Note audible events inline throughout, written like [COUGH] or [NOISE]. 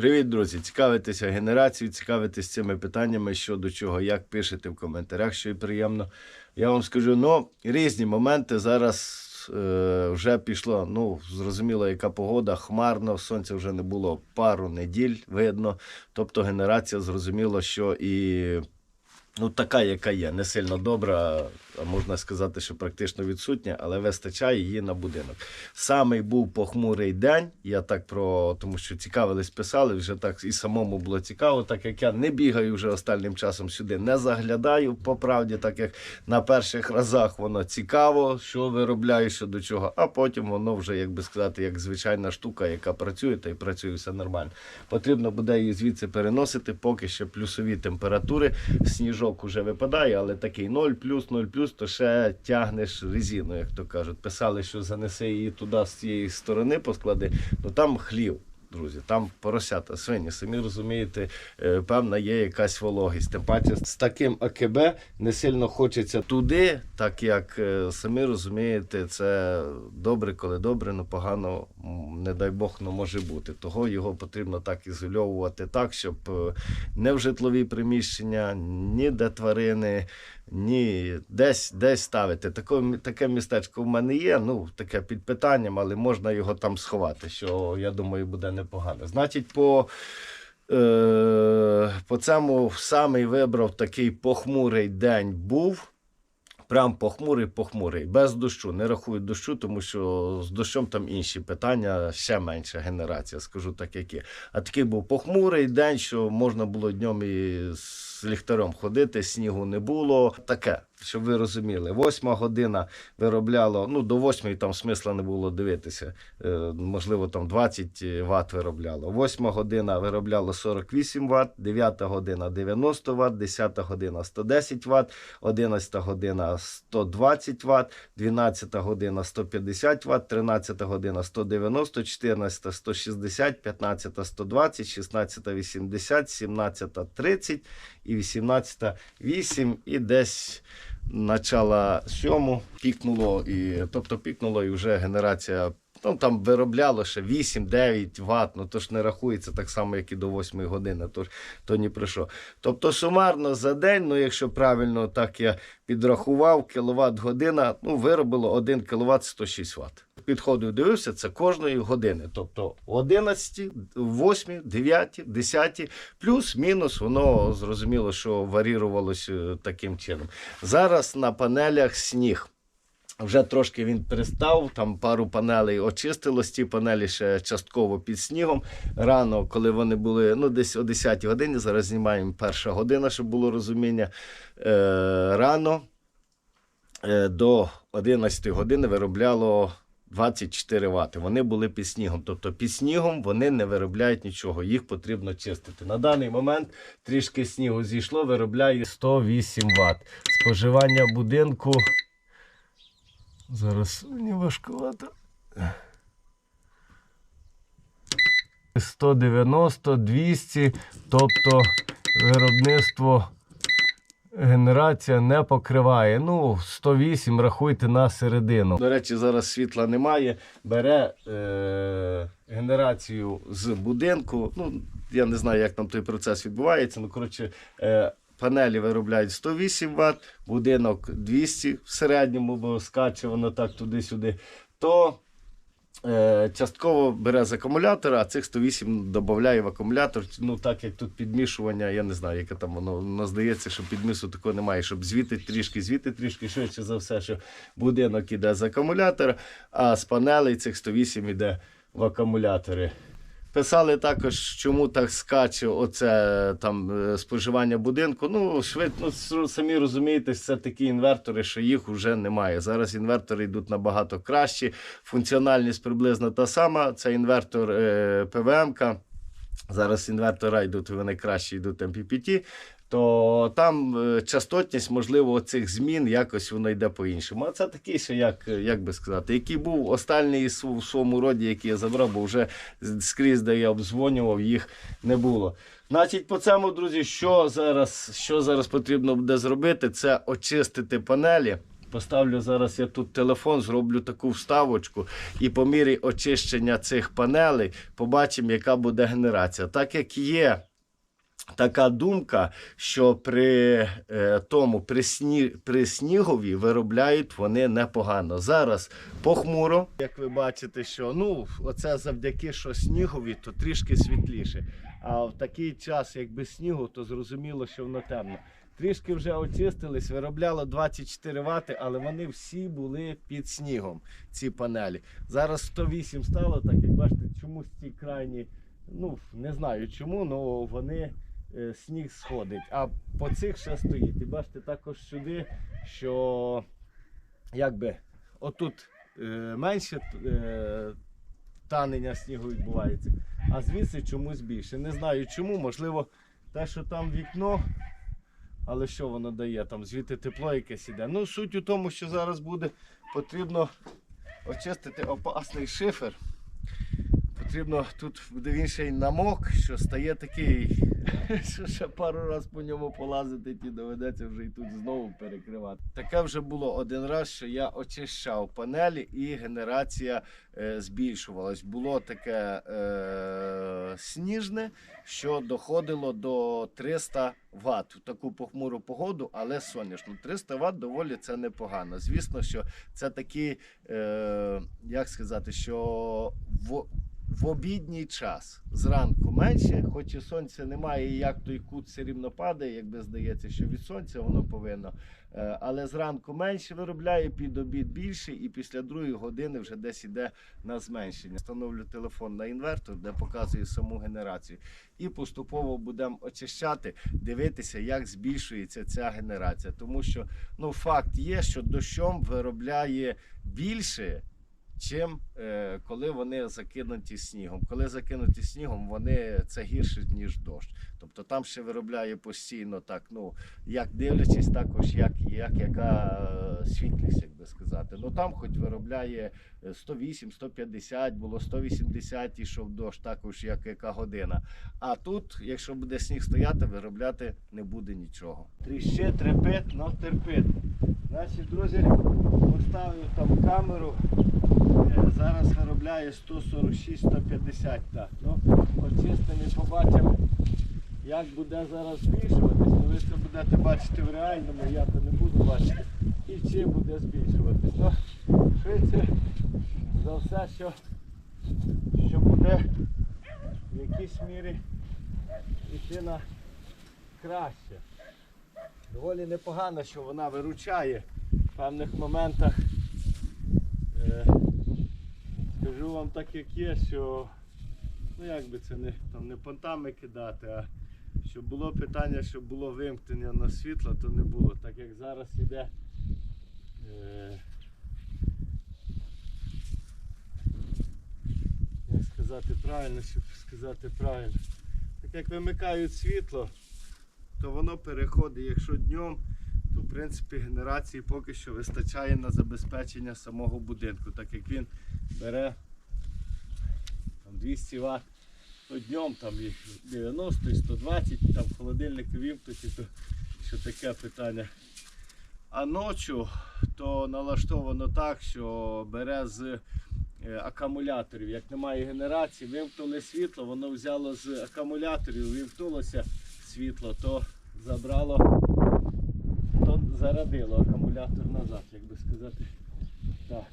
Привіт, друзі! Цікавитеся генерацією, цікавитесь цими питаннями, що до чого, як пишете в коментарях, що і приємно. Я вам скажу, ну, різні моменти зараз е, вже пішло. Ну, зрозуміло, яка погода, хмарно, сонця вже не було пару неділь, видно. Тобто генерація зрозуміло, що і ну, така, яка є, не сильно добра, можна сказати, що практично відсутня, але вистачає її на будинок. Самий був похмурий день. Я так про тому, що цікавились, писали. Вже так і самому було цікаво, так як я не бігаю вже останнім часом сюди, не заглядаю по правді, так як на перших разах воно цікаво, що виробляю, що до чого, а потім воно вже, як би сказати, як звичайна штука, яка працює, та й працює все нормально. Потрібно буде її звідси переносити, поки ще плюсові температури. Сніжок уже випадає, але такий 0 плюс, 0 то ще тягнеш резину, як то кажуть. Писали, що занеси її туди з цієї сторони, посклади, ну там хлів. Друзі, там поросята, свині, самі розумієте, е, певна є якась вологість. Тим паче з таким АКБ не сильно хочеться туди, так як е, самі розумієте, це добре, коли добре, але погано, не дай Бог, не може бути. Того його потрібно так ізольовувати так, щоб е, не в житлові приміщення, ні де тварини, ні, десь, десь ставити. Таке, таке містечко в мене є, ну, таке під питанням, але можна його там сховати, що я думаю, буде непогано. Значить, по, е, по цьому самий вибрав такий похмурий день був. Прям похмурий, похмурий, без дощу. Не рахують дощу, тому що з дощом там інші питання, ще менша генерація, скажу так, як є. А такий був похмурий день, що можна було днем і з ліхтарем ходити, снігу не було. Таке, щоб ви розуміли. Восьма година виробляло, ну до восьмої там смисла не було дивитися. Е, можливо, там 20 Вт виробляло. Восьма година виробляло 48 Вт, дев'ята година 90 Вт, десята година 110 Вт, одинадцята година 120 Вт, 12 година 150 Вт, 13 година 190, 14 160, 15 120, 16 80, 17 30 і 18 8 і десь начало сьому пікнуло, і, тобто пікнуло і вже генерація. Ну, там виробляло ще 8-9 Вт, ну то ж не рахується так само, як і до 8 години, то, то ні про що. Тобто сумарно за день, ну якщо правильно так я підрахував, кіловат година, ну виробило 1 кВт 106 Вт. Підходив, дивився, це кожної години. Тобто 11, 8, 9, 10, плюс-мінус, воно зрозуміло, що варірувалося таким чином. Зараз на панелях сніг. Вже трошки він пристав, там пару панелей очистилось, ті панелі ще частково під снігом. Рано, коли вони були ну, десь о 10 годині, зараз знімаємо перша година, щоб було розуміння. Е, рано е, до 11 години виробляло 24 Вт. Вони були під снігом. Тобто під снігом вони не виробляють нічого, їх потрібно чистити. На даний момент трішки снігу зійшло, виробляє 108 Вт. Споживання будинку. Зараз мені важкувато. 190, 200, тобто виробництво генерація не покриває. Ну, 108 рахуйте на середину. До речі, зараз світла немає. Бере е, генерацію з будинку. Ну, я не знаю, як там той процес відбувається. Ну, коротше, е, панелі виробляють 108 Вт, будинок 200 в середньому, бо скаче воно так туди-сюди. То Е, частково бере з акумулятора, а цих 108 додає в акумулятор. Ну так як тут підмішування, я не знаю, яке там воно, воно здається, що підмісу такого немає, щоб звідти трішки, звідти трішки, швидше за все, що будинок іде з акумулятора, а з панелей цих 108 іде в акумулятори. Писали також, чому так скаче оце там е, споживання будинку. Ну, швидко ну самі розумієте, це такі інвертори, що їх вже немає. Зараз інвертори йдуть набагато краще. Функціональність приблизно та сама. Це інвертор е, ПВМ-ка. Зараз інвертора йдуть, вони краще йдуть MPPT, то там е, частотність, можливо, цих змін якось воно йде по-іншому. А це такий, що як, як би сказати, який був останній в своєму роді, який я забрав, бо вже скрізь, де я обдзвонював, їх не було. Значить, по цьому, друзі, що зараз, що зараз потрібно буде зробити, це очистити панелі. Поставлю зараз я тут телефон, зроблю таку вставочку і по мірі очищення цих панелей побачимо, яка буде генерація. Так як є така думка, що при е, тому при, сні, при снігові виробляють вони непогано. Зараз похмуро, як ви бачите, що ну оце завдяки що снігові, то трішки світліше. А в такий час, як без снігу, то зрозуміло, що воно темно. Трішки вже очистились, виробляло 24 Вт, але вони всі були під снігом, ці панелі. Зараз 108 стало, так як бачите, чомусь ці крайні, ну не знаю чому, але вони сніг сходить. А по цих ще стоїть. І бачите, також сюди, що якби отут е, менше е, танення снігу відбувається, а звідси чомусь більше. Не знаю чому, можливо, те, що там вікно. Але що воно дає? Там звідти тепло якесь іде. Ну, суть у тому, що зараз буде потрібно очистити опасний шифер. Потрібно тут буде він ще й намок, що стає такий, [LAUGHS] що ще пару разів по ньому полазити, і доведеться вже і тут знову перекривати. Таке вже було один раз, що я очищав панелі і генерація е, збільшувалась. Було таке е, сніжне, що доходило до 300 Вт в таку похмуру погоду, але сонячну. 300 Вт доволі це непогано. Звісно, що це такі, е, як сказати, що в обідній час зранку менше, хоч і сонця немає, і як той кут все рівно падає, якби здається, що від сонця воно повинно. Е, Але зранку менше виробляє, під обід більше, і після другої години вже десь іде на зменшення. Встановлю телефон на інвертор, де показує саму генерацію. І поступово будемо очищати, дивитися, як збільшується ця генерація. Тому що ну, факт є, що дощом виробляє більше, чим е, коли вони закинуті снігом. Коли закинуті снігом, вони це гірше, ніж дощ. Тобто там ще виробляє постійно так, ну як дивлячись, також як, як яка е, світлість, як би сказати. Ну там хоч виробляє е, 108, 150, було 180 ішов дощ, також як яка година. А тут, якщо буде сніг стояти, виробляти не буде нічого. Тріще, трепет, но терпить. Значить, друзі, поставив там камеру. Зараз виробляє 146-150 так. Ну, очистимо, побачимо, як буде зараз збільшуватись. Ну, ви це будете бачити в реальному, я то не буду бачити. І чи буде збільшуватись. Ну, швидше за все, що, що буде в якійсь мірі йти на краще. Доволі непогано, що вона виручає в певних моментах. Скажу вам так, як є, що ну як би це не, там, не понтами кидати, а щоб було питання, щоб було вимкнення на світло, то не було. Так як зараз іде. Е, як сказати правильно, щоб сказати правильно. Так як вимикають світло, то воно переходить, якщо днем, то в принципі генерації поки що вистачає на забезпечення самого будинку, так як він бере там, 200 Вт, днем там і 90 і 120, там холодильник вімкнуті, то що таке питання. А ночі то налаштовано так, що бере з е, акумуляторів. Як немає генерації, вимкнули світло, воно взяло з акумуляторів, вимкнулося світло, то забрало, зарядило акумулятор назад, як би сказати. Так.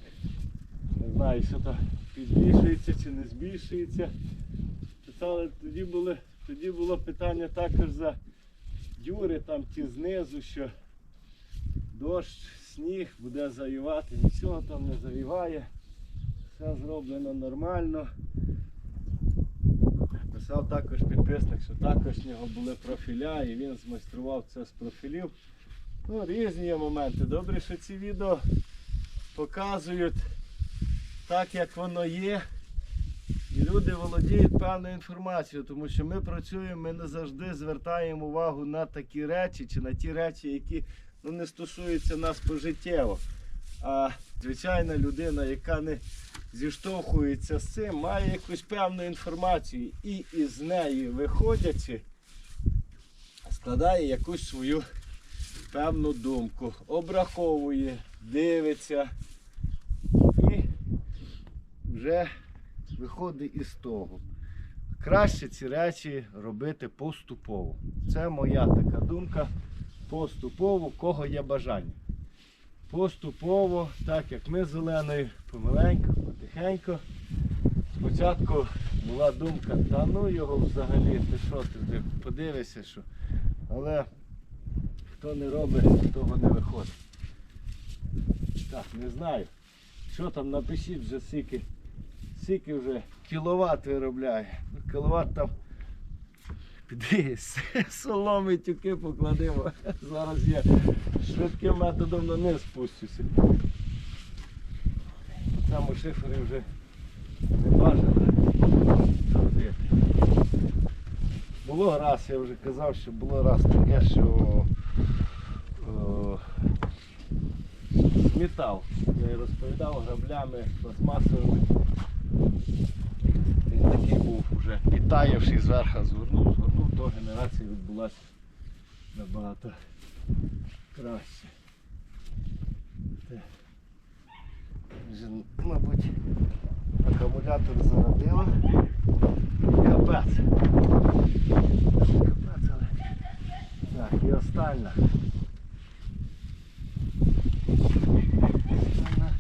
Не знаю, що то збільшується чи не збільшується. Писали, тоді, були, тоді було питання також за дюри там ті знизу, що дощ, сніг буде завівати, нічого там не завіває. Все зроблено нормально. Писав також підписник, що також в нього були профіля і він змайстрував це з профілів. Ну, різні є моменти. Добре, що ці відео показують так, як воно є. І люди володіють певною інформацією, тому що ми працюємо, ми не завжди звертаємо увагу на такі речі чи на ті речі, які ну, не стосуються нас пожиттєво. А звичайна людина, яка не зіштовхується з цим, має якусь певну інформацію і із неї виходячи, складає якусь свою певну думку, обраховує, дивиться. І вже виходить із того. Краще ці речі робити поступово. Це моя така думка. Поступово, кого є бажання. Поступово, так як ми з Оленою, помаленьку, потихеньку. Спочатку була думка, та ну його взагалі, ти що, ти подивишся, що. Але хто не робить, того не виходить. Так, не знаю. Що там напишіть вже скільки, скільки вже кіловат виробляє. Ну, Кіловат там піди, [LAUGHS] соломи тюки покладемо. [LAUGHS] Зараз я швидким методом на низ спустюся. В цьому шифері вже не бажано. Було раз, я вже казав, що було раз таке, що о, змітав. Я розповідав граблями пластмасовими. Він такий був вже і зверху згорнув, згорнув, то генерація відбулася набагато краще. Вже, мабуть, акумулятор зародило. Капець. Капець, але. Так, і остання. Остання.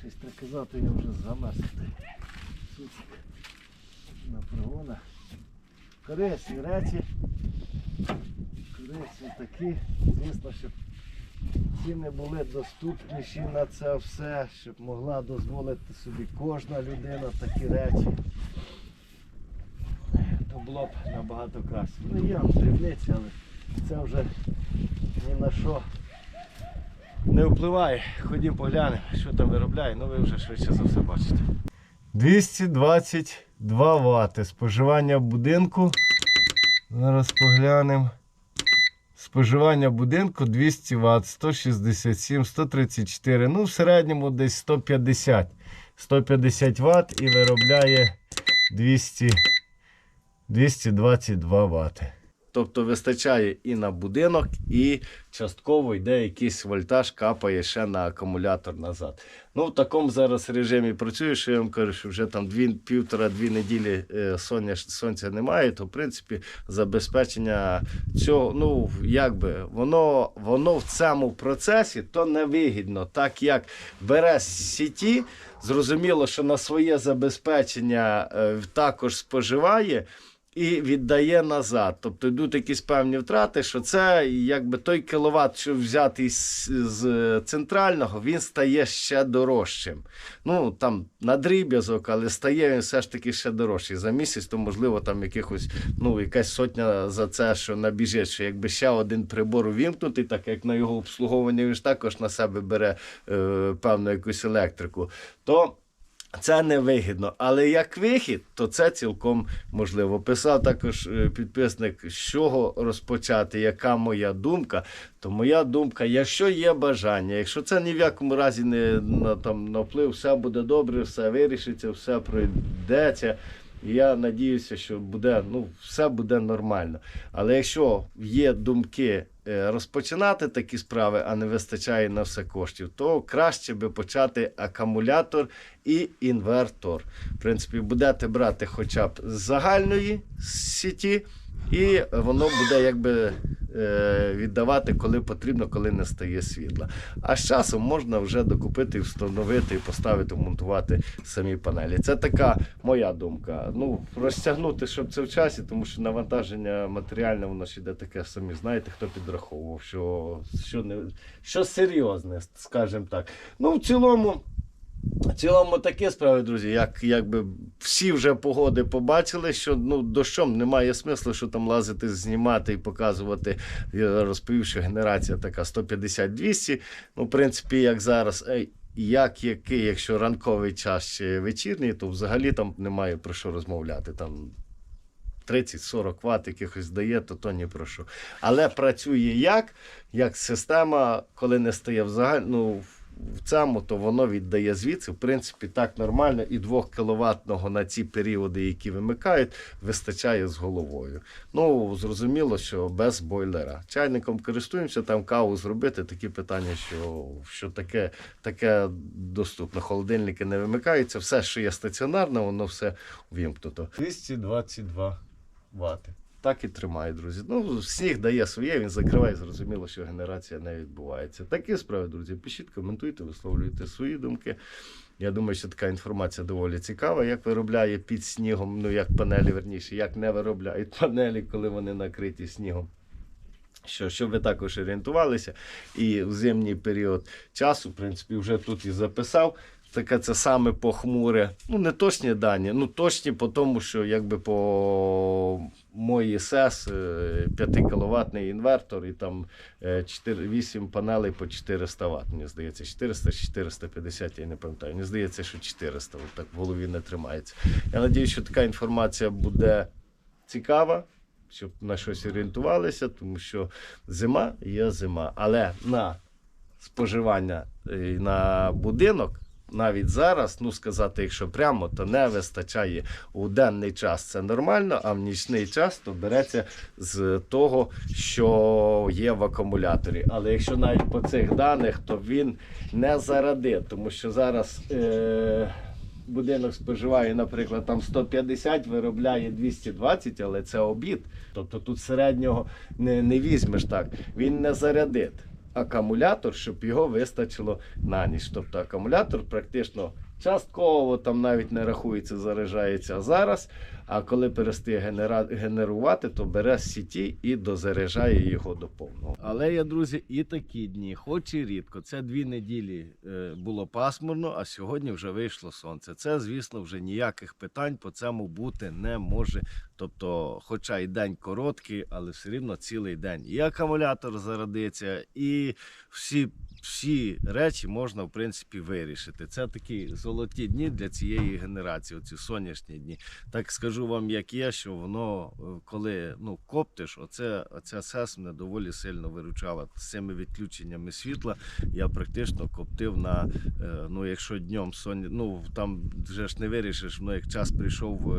Щось так казати, я вже замерзлий. Суцик. На прогона. Корисні речі. Корисні такі. Звісно, щоб ціни були доступніші на це все, щоб могла дозволити собі кожна людина такі речі. То було б набагато краще. Ну є дрібниці, але це вже ні на що не впливає. Ходім поглянемо, що там виробляє, ну ви вже швидше за все бачите. 222 Вт споживання будинку. Зараз поглянемо. Споживання будинку 200 Вт, 167, 134. Ну, в середньому десь 150. 150 Вт і виробляє 200, 222 Вт. Тобто вистачає і на будинок, і частково йде якийсь вольтаж, капає ще на акумулятор назад. Ну, в такому зараз режимі працюю, що я вам кажу, що вже там півтора-дві неділі е, соння, сонця немає, то в принципі забезпечення цього, ну якби воно, воно в цьому процесі то невигідно, так як бере сіті, зрозуміло, що на своє забезпечення е, також споживає і віддає назад. Тобто йдуть якісь певні втрати, що це якби той кіловат, що взятий з, з центрального, він стає ще дорожчим. Ну там на дріб'язок, але стає він все ж таки ще дорожчий. За місяць, то можливо там якихось, ну, якась сотня за це, що набіжить, що якби ще один прибор увімкнутий, так як на його обслуговування він ж також на себе бере е, певну якусь електрику, то. Це не вигідно, але як вихід, то це цілком можливо. Писав також е, підписник, з чого розпочати, яка моя думка. То моя думка, якщо є бажання, якщо це ні в якому разі не на, там, на вплив, все буде добре, все вирішиться, все пройдеться. І я надіюся, що буде, ну, все буде нормально. Але якщо є думки е, розпочинати такі справи, а не вистачає на все коштів, то краще би почати акумулятор і інвертор. В принципі, будете брати хоча б з загальної сіті, і воно буде якби е, віддавати, коли потрібно, коли не стає світла. А з часом можна вже докупити, встановити поставити, монтувати самі панелі. Це така моя думка. Ну, розтягнути, щоб це в часі, тому що навантаження матеріальне, воно ж іде таке самі. Знаєте, хто підраховував, що, що, не, що серйозне, скажімо так. Ну, в цілому. В цілому такі справи, друзі, як якби всі вже погоди побачили, що ну дощом немає смислу, що там лазити, знімати і показувати. Я розповів, що генерація така 150-200. Ну, в принципі, як зараз. Як який, якщо ранковий час чи вечірній, то взагалі там немає про що розмовляти. Там 30-40 Вт якихось дає, то то ні про що. Але працює як? Як система, коли не стає взагалі, ну, в цьому, то воно віддає звідси. В принципі, так нормально. І 2 кВт на ці періоди, які вимикають, вистачає з головою. Ну, зрозуміло, що без бойлера. Чайником користуємося, там каву зробити. Такі питання, що, що таке, таке доступно. Холодильники не вимикаються. Все, що є стаціонарне, воно все вімкнуто. 222 вати. Так і тримає, друзі. Ну, сніг дає своє, він закриває, зрозуміло, що генерація не відбувається. Такі справи, друзі. Пишіть, коментуйте, висловлюйте свої думки. Я думаю, що така інформація доволі цікава, як виробляє під снігом, ну як панелі, верніше, як не виробляють [LAUGHS] панелі, коли вони накриті снігом. Що, щоб ви також орієнтувалися, і в зимній період часу, в принципі, вже тут і записав. Таке це саме похмуре. Ну, не точні дані, ну точні по тому, що якби по моїй СЕС 5 кВт інвертор і там е, 4, 8 панелей по 400 Вт. Мені здається, 400-450, я не пам'ятаю. Мені здається, що 400, от так в голові не тримається. Я сподіваюся, що така інформація буде цікава щоб на щось орієнтувалися, тому що зима є зима. Але на споживання е, на будинок. Навіть зараз, ну сказати, якщо прямо, то не вистачає у денний час це нормально, а в нічний час то береться з того, що є в акумуляторі. Але якщо навіть по цих даних, то він не заради, тому що зараз е- будинок споживає, наприклад, там 150, виробляє 220, але це обід. Тобто тут середнього не, не візьмеш так. Він не зарядить акумулятор, щоб його вистачило на ніч. Тобто акумулятор практично частково там навіть не рахується, заряджається зараз. А коли перестає генерувати, то бере з сіті і дозаряджає його до повного. Але є, друзі, і такі дні, хоч і рідко. Це дві неділі е, було пасмурно, а сьогодні вже вийшло сонце. Це, звісно, вже ніяких питань по цьому бути не може. Тобто, хоча й день короткий, але все рівно цілий день. І акумулятор зарядиться, і всі. Всі речі можна в принципі вирішити. Це такі золоті дні для цієї генерації, оці сонячні дні. Так скажу вам, як є, що воно, е, коли ну, коптиш, оце, оця СЕС мене доволі сильно виручала з цими відключеннями світла. Я практично коптив на е, ну, якщо днем сон... ну там вже ж не вирішиш, ну як час прийшов.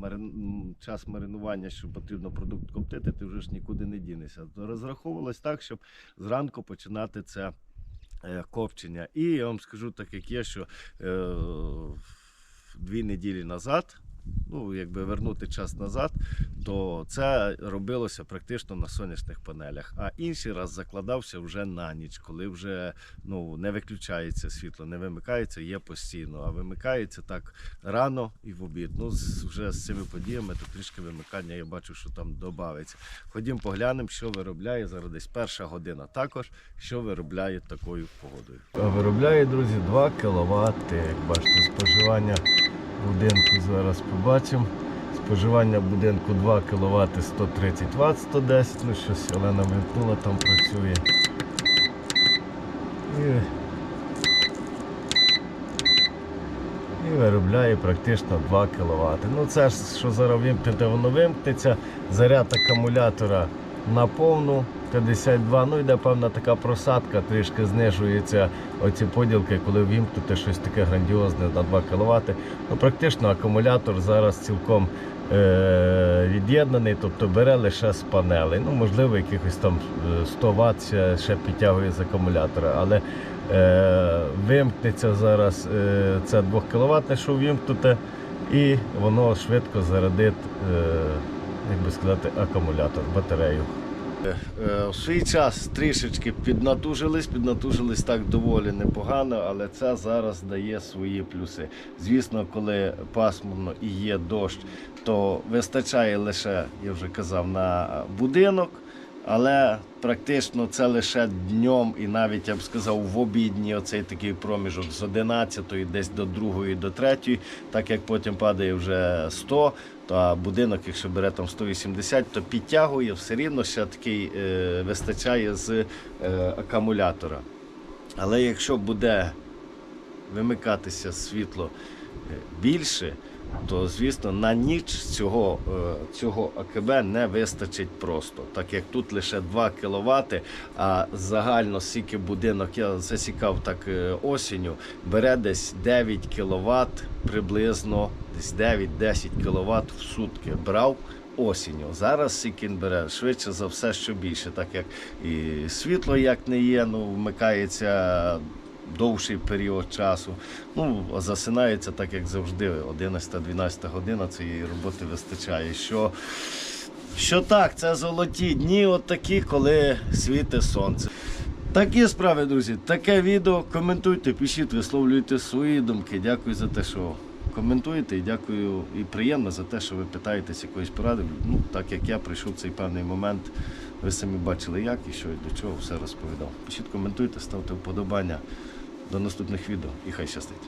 Марин- Час маринування, що потрібно продукт коптити, ти вже ж нікуди не дінешся. Розраховувалось так, щоб зранку починати це е, копчення. І я вам скажу так, як є, що е, дві неділі назад, ну якби вернути час назад, то це робилося практично на сонячних панелях. А інший раз закладався вже на ніч, коли вже ну, не виключається світло, не вимикається, є постійно, а вимикається так рано і в обід. Ну, з- вже з цими подіями то трішки вимикання я бачу, що там додається. Ходім поглянемо, що виробляє зараз десь перша година. Також що виробляє такою погодою. Виробляє, друзі, 2 кВт. Як бачите, споживання будинку зараз побачимо. Споживання будинку 2 кВт 130 Вт 110. Ну щось Олена вимкнула, там працює. І, і виробляє практично 2 кВт. Ну це ж що зараз вимкнете, воно вимкнеться. Заряд акумулятора на повну 52. Ну йде певна така просадка, трішки знижується оці поділки, коли вимкнете щось таке грандіозне на 2 кВт. Ну практично акумулятор зараз цілком е, від'єднаний, тобто бере лише з панелей. Ну, можливо, якихось там е, 100 Вт ще, підтягує з акумулятора. Але е, вимкнеться зараз е, це 2 кВт, що вимкнуте, і воно швидко зарядить, е, як би сказати, акумулятор, батарею. В свій час трішечки піднатужились, піднатужились так доволі непогано, але це зараз дає свої плюси. Звісно, коли пасмурно і є дощ, то вистачає лише, я вже казав, на будинок. Але практично це лише днем і навіть я б сказав в обідні оцей такий проміжок з 11 десь до 2 до 3, так як потім падає вже 100, то а будинок, якщо бере там 180, то підтягує все рівно ще такий е, вистачає з е, акумулятора. Але якщо буде вимикатися світло е, більше, то звісно на ніч цього, е, цього АКБ не вистачить просто. Так як тут лише 2 кВт, а загально скільки будинок, я засікав так е, осінню, бере десь 9 кВт приблизно, десь 9-10 кВт в сутки брав. Осінню. Зараз Сікін бере швидше за все, що більше, так як і світло як не є, ну вмикається довший період часу. Ну, засинається так, як завжди, 11-12 година цієї роботи вистачає. Що, що так, це золоті дні, от такі, коли світить сонце. Такі справи, друзі. Таке відео. Коментуйте, пишіть, висловлюйте свої думки. Дякую за те, що коментуєте. І дякую і приємно за те, що ви питаєтесь якоїсь поради. Ну, так як я прийшов в цей певний момент, ви самі бачили, як і що і до чого все розповідав. Пишіть, коментуйте, ставте вподобання. До наступних відео і хай щастить.